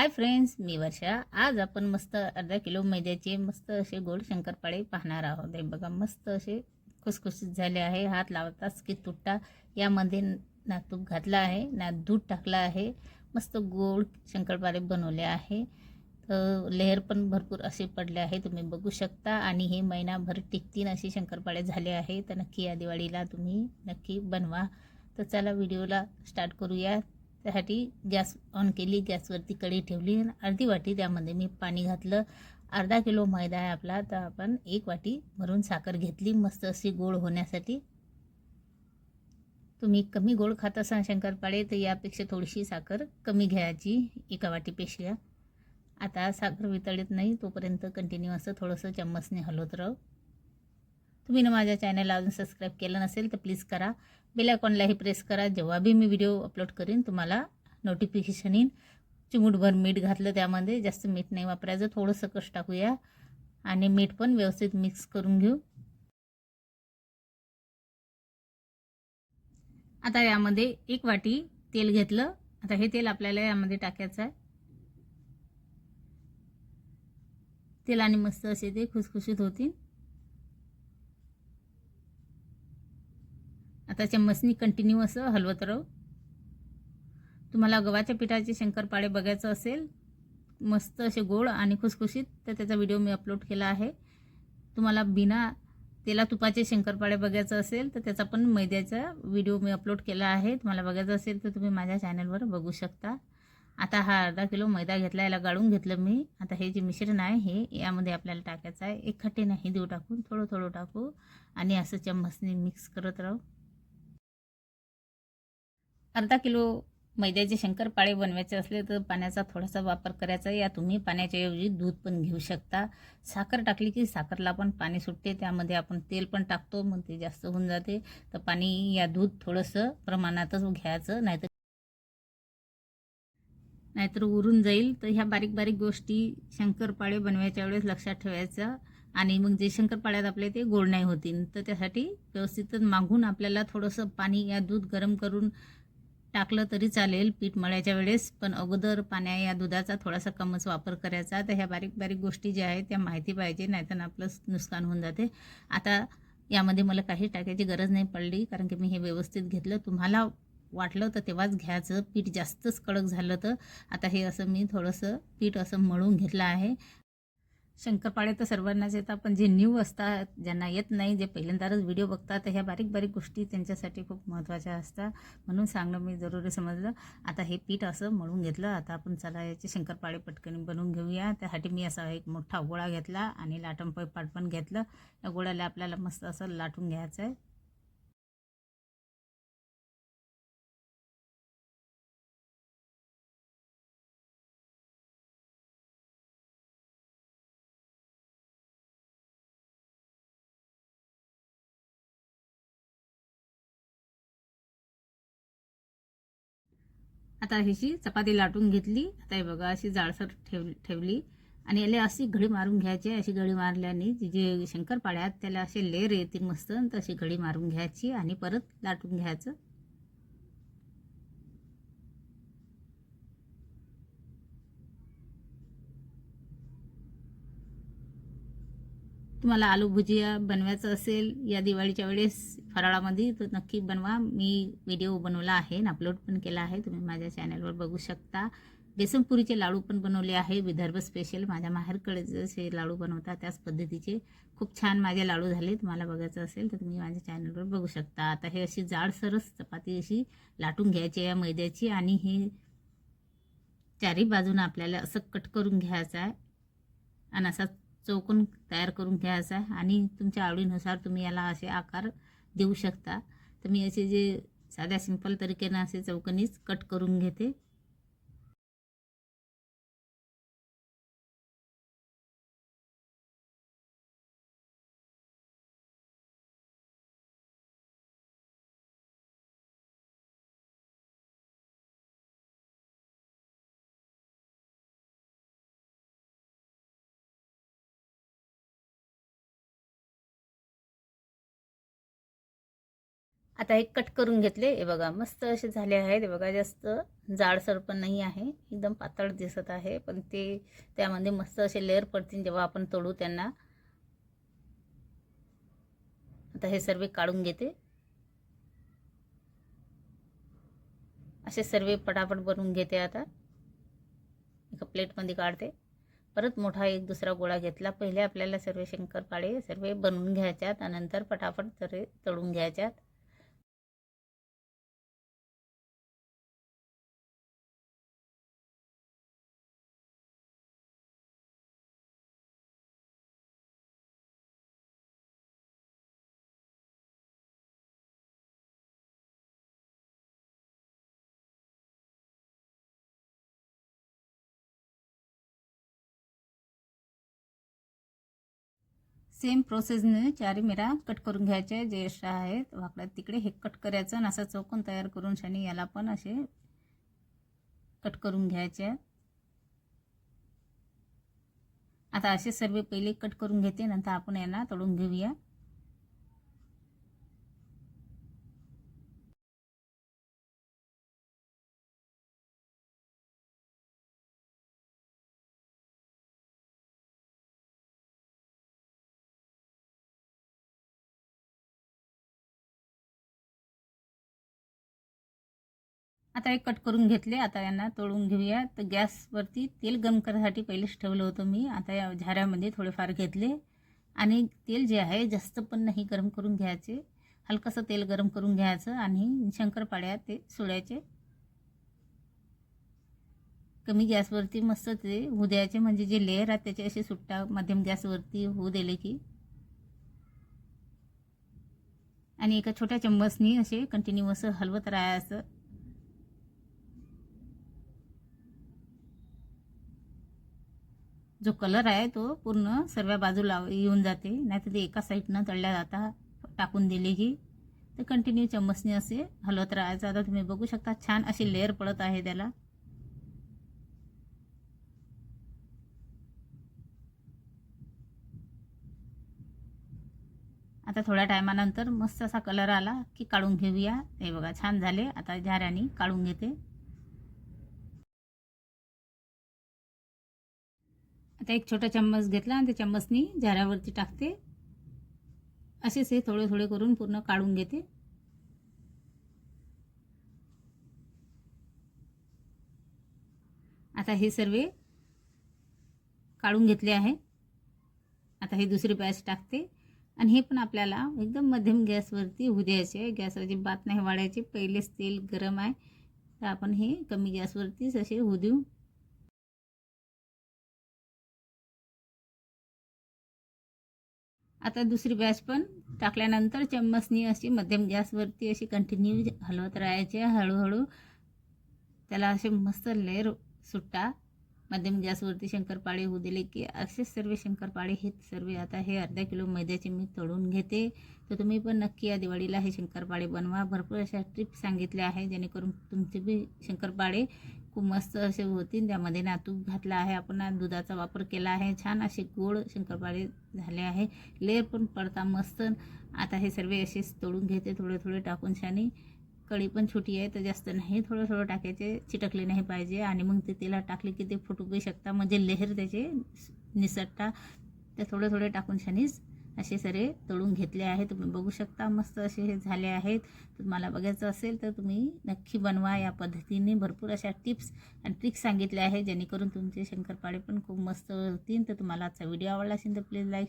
Hi friends मी वर्षा. आज आपण मस्त अर्धा किलो मैद्याचे मस्त असे गोड शंकरपाळे पाहणार आहोत. हे बघा मस्त असे खुसखुशीत झाले आहे. हात लावताच की तुट्टा यामध्ये ना तूप घातला आहे ना दूध टाकलं आहे. मस्त गोड शंकरपाळे बनवले आहे. तर लेहर पण भरपूर असे पडले आहे. तुम्ही बघू शकता. आणि हे महिनाभर टिकतीन असे शंकरपाळे झाले आहे तर नक्की या दिवाळीला तुम्ही नक्की बनवा. तर चला व्हिडिओला स्टार्ट करूया. त्यासाठी गॅस ऑन केली गॅसवरती कढी ठेवली आणि अर्धी वाटी त्यामध्ये मी पाणी घातलं. अर्धा किलो मैदा आहे आपला तर आपण एक वाटी भरून साखर घेतली मस्त अशी गोड होण्यासाठी. तुम्ही कमी गोड खात असाल शंकरपाळे तर यापेक्षा थोडीशी साखर कमी घ्यायची एका वाटीपेक्षा. आता साखर वितळत नाही तोपर्यंत कंटिन्यू असं थोडंसं चम्मचने हलवत राहू. तुम्ही ना माझ्या चॅनलला अजून सबस्क्राईब केलं नसेल तर प्लीज करा. बेल आयकॉनलाही प्रेस करा. जेव्हा बी मी व्हिडिओ अपलोड करीन तुम्हाला नोटिफिकेशन येईन. चिमूटभर मीठ घातलं त्यामध्ये. जास्त मीठ नाही वापरायचं. थोडंसं कष्ट टाकूया. आणि मीठ पण व्यवस्थित मिक्स करून घेऊ. आता यामध्ये एक वाटी तेल घेतलं. आता हे तेल आपल्याला यामध्ये टाकायचं आहे. तेलाने मस्त असे ते खुसखुशीत होतील. हाताच्या मसनी कंटिन्यू असं हलवत राहू. तुम्हाला गव्हाच्या पिठाचे शंकरपाळे बघायचं असेल मस्त असे गोड आणि खुसखुशीत तर त्याचा व्हिडिओ मी अपलोड केला आहे. तुम्हाला बिना तेला तुपाचे शंकरपाळे बघायचं असेल तर त्याचा पण मैद्याचा व्हिडिओ मी अपलोड केला आहे. तुम्हाला बघायचं असेल तर तुम्ही माझ्या चॅनलवर बघू शकता. आता हा अर्धा किलो मैदा घेतला याला गाळून घेतलं मी. आता हे जे मिश्रण आहे हे यामध्ये आपल्याला टाकायचं आहे. एक खट्टे नाही देऊ टाकून थोडं थोडं टाकू आणि असं चम्मचने मिक्स करत राहू. अर्धा किलो मैद्याचे शंकरपाळे बनवायचे असले तर पाण्याचा थोडासा वापर करायचा. या तुम्ही पाण्याच्या ऐवजी दूध पण घेऊ शकता. साखर टाकली की साखरला पण पाणी सुटते. त्यामध्ये आपण तेल पण टाकतो. मग ते जास्त होऊन जाते. तर पाणी या दूध थोडंसं प्रमाणातच घ्यायचं. नाहीतर नाहीतर उरून जाईल. तर ह्या बारीक बारीक गोष्टी शंकरपाळे बनवायच्या वेळेस लक्षात ठेवायचं आणि मग जे शंकरपाळ्यात आपले ते गोड नाही होतील. तर त्यासाठी व्यवस्थितच मागून आपल्याला थोडंसं पाणी या दूध गरम करून टाकलं तरी चालेल पीठ मळायच्या वेळेस पण अगोदर पाण्या या दुधाचा थोडासा कमच वापर करायचा. तर ह्या बारीक बारीक गोष्टी ज्या आहेत त्या माहिती पाहिजे नाहीतर आपलं नुकसान होऊन जाते. आता यामध्ये मला काही टाकायची गरज नाही पडली कारण की मी हे व्यवस्थित घेतलं. तुम्हाला वाटलं तर तेव्हाच घ्यायचं. पीठ जास्तच कडक झालं तर. आता हे असं मी थोडंसं पीठ असं मळून घेतलं आहे. शंकरपाळे तर सर्वांनाच येतात पण जे न्यू असतात ज्यांना येत नाही जे पहिल्यांदाच व्हिडिओ बघतात तर ह्या बारीक बारीक गोष्टी त्यांच्यासाठी खूप महत्त्वाच्या असतात. म्हणून सांगणं मी जरुरी समजलं. आता हे पीठ असं मळून घेतलं. आता आपण चला याचे शंकरपाळे पटकन बनवून घेऊया. त्यासाठी मी असा एक मोठा गोळा घेतला आणि लाटण पाट पण घेतलं. या गोळ्याला आपल्याला मस्त असं लाटून घ्यायचं आहे. आता ह्याची चपाती लाटून घेतली. आता हे बघा अशी जाळसर ठेव ठेवली. आणि याला अशी घडी मारून घ्यायची अशी घडी मारल्याने जे शंकरपाळ्यात त्याला असे लेर येतील मस्त तशी घडी मारून घ्यायची आणि परत लाटून घ्यायचं. तुम्हाला आलू भुजिया बनवायचं असेल या दिवाळीच्या वेळेस फराळामध्ये तर नक्की बनवा. मी व्हिडिओ बनवला आहे आणि अपलोड पण केला आहे. तुम्ही माझ्या चॅनलवर बघू शकता. बेसनपुरीचे लाडू पण बनवले आहे. विदर्भ स्पेशल माझ्या माहेरकडे जसे लाडू बनवतात त्याच पद्धतीचे. खूप छान माझे लाडू झाले. तुम्हाला बघायचं असेल तर तुम्ही माझ्या चॅनलवर बघू शकता. आता हे अशी जाडसरस चपाती अशी लाटून घ्यायची या मैद्याची आणि हे चारही बाजूनं आपल्याला असं कट करून घ्यायचं आहे. आणि असा चौकोन तयार करून घ्यायचा आहे आणि तुमच्या आवडीनुसार तुम्ही याला असे आकार देऊ शकता. तर मी असे जे साध्या सिंपल तरीकेनं असे चौकनीच कट करून घेते. आता हे कट करून घेतले. हे बघा मस्त असे झाले आहेत. हे बघा जास्त जाडसर पण नाही आहे. एकदम पातळ दिसत आहे. पण ते त्यामध्ये मस्त असे लेअर पडतील जेव्हा आपण तोडू त्यांना. आता हे सर्व काढून घेते. असे सर्व पटापट बनवून घेते आता. एका प्लेटमध्ये काढते. परत मोठा एक दुसरा गोळा घेतला. पहिले आपल्याला सर्व शंकरपाळे सर्व बनवून घ्यायच्यात आणि नंतर पटापट सर्व तळून घ्यायच्यात. सेम प्रोसेसने चारी मिरा कट करून घ्यायचे जे एक्स्ट्रा आहेत वाकड्यात तिकडे हे कट करायचं आणि असा चौकोन तयार करून शानी याला पण असे कट करून घ्यायचे. आता असे सर्व पहिले कट करून घेते नंतर आपण यांना तळून घेऊया. आता हे कट करून घेतले. आता यांना तळून घेऊया. तर गॅसवरती तेल गरम करायसाठी पहिलेच ठेवलं होतं मी. आता या झाऱ्यामध्ये थोडेफार घेतले. आणि तेल जे आहे जास्त पण नाही गरम करून घ्यायचे. हलकंसं तेल गरम करून घ्यायचं आणि शंकरपाड्या ते सोडायचे. कमी गॅसवरती मस्त ते होऊ द्यायचे. म्हणजे जे लेअर आहेत त्याचे असे सुट्टा मध्यम गॅसवरती होऊ दिले की. आणि एका छोट्या चम्मचनी असे कंटिन्यूअस हलवत राहायचं. जो कलर आहे तो पूर्ण सर्व बाजूला येऊन जाते. नाहीतर ते एका साईडनं तळल्या जाता टाकून दिले की ते कंटिन्यू चम्मचने असे हलवत राहायचं. आता तुम्ही बघू शकता छान अशी लेअर पडत आहे त्याला. आता थोड्या टायमानंतर मस्त असा कलर आला की काढून घेऊया. हे बघा छान झाले. आता झाऱ्याने काढून घेते. आता एक छोटा चम्मच घेतला आणि त्या चम्मचनी झाऱ्यावरती टाकते. असेच हे थोडे थोडे करून पूर्ण काढून घेते. आता हे सर्व काढून घेतले आहे. आता हे दुसरी बॅच टाकते. आणि हे पण आपल्याला एकदम मध्यम गॅसवरती होऊ द्यायचे गॅस अजिबात नाही वाढायचे. पहिलेच तेल गरम आहे. तर आपण हे कमी गॅसवरतीच असे होऊ देऊ. आता दुसरी बॅच पण टाकल्यानंतर चम्मचनी अशी मध्यम गॅसवरती अशी कंटिन्यू हलवत राहायचे. हळूहळू त्याला असे मस्त लेअर सुट्टा. मध्यम गॅसवरती शंकरपाळे होऊ दिले की असे सर्व शंकरपाळे हे सर्व. आता हे अर्धा किलो मैद्याचे मी तळून घेते. तर तुम्ही पण नक्की या दिवाळीला हे शंकरपाळे बनवा. भरपूर अशा ट्रिप्स सांगितल्या आहे जेणेकरून तुमचे बी शंकरपाळे खूप मस्त असे होतील त्यामध्ये ना तूप घातला आहे. आपण दुधाचा वापर केला आहे. छान असे गोड शंकरपाळे झाले आहे. लेअर पण पडता मस्त. आता हे सर्व असेच तोडून घेते. थोडे थोडे टाकून शानी कढी पण छोटी आहे तर जास्त नाही. थोडं थोडं टाकायचे. चिटकले नाही पाहिजे. आणि मग ते तेलात टाकले की ते फुटू बी शकता. म्हणजे लेहर त्याचे निसटता. ते थोडे थोडे टाकून शानीच असे सरे तळून घेतले आहेत. तुम्ही बघू शकता मस्त असे हे झाले आहेत. तुम्हाला बघायचं असेल तर तुम्ही नक्की बनवा या पद्धतीने. भरपूर अशा टिप्स आणि ट्रिक्स सांगितल्या आहेत जेणेकरून तुमचे शंकरपाळे पण खूप मस्त होतील. तर तुम्हाला आजचा व्हिडिओ आवडला असेल तर प्लीज लाईक